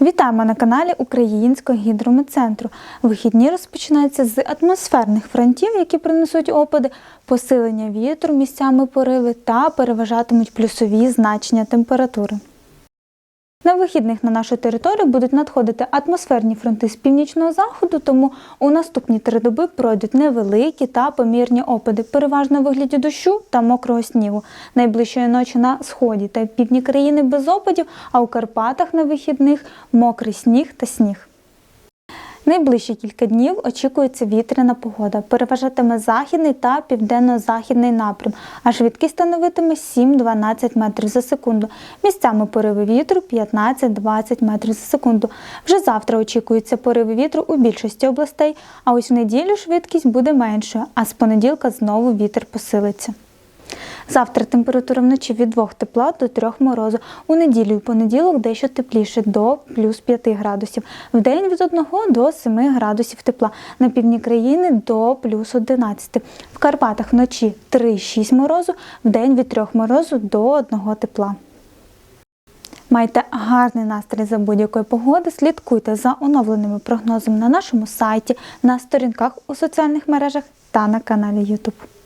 Вітаємо на каналі Українського гідрометцентру. Вихідні розпочинаються з атмосферних фронтів, які принесуть опади, посилення вітру, місцями пориви та переважатимуть плюсові значення температури. На вихідних на нашу територію будуть надходити атмосферні фронти з північного заходу, тому у наступні три доби пройдуть невеликі та помірні опади, переважно у вигляді дощу та мокрого снігу. Найближчої ночі на сході та півдні країни без опадів, а у Карпатах на вихідних мокрий сніг та сніг. Найближчі кілька днів очікується вітряна погода. Переважатиме західний та південно-західний напрям, а швидкість становитиме 7-12 метрів за секунду. Місцями пориви вітру 15-20 метрів за секунду. Вже завтра очікуються пориви вітру у більшості областей, а ось в неділю швидкість буде меншою, а з понеділка знову вітер посилиться. Завтра температура вночі від 2 тепла до 3 морозу. У неділю і понеділок дещо тепліше до плюс 5 градусів. В день від 1 до 7 градусів тепла. На півдні країни до плюс 11. В Карпатах вночі 3-6 морозу, в день від 3 морозу до 1 тепла. Майте гарний настрій за будь-якої погоди. Слідкуйте за оновленими прогнозами на нашому сайті, на сторінках у соціальних мережах та на каналі YouTube.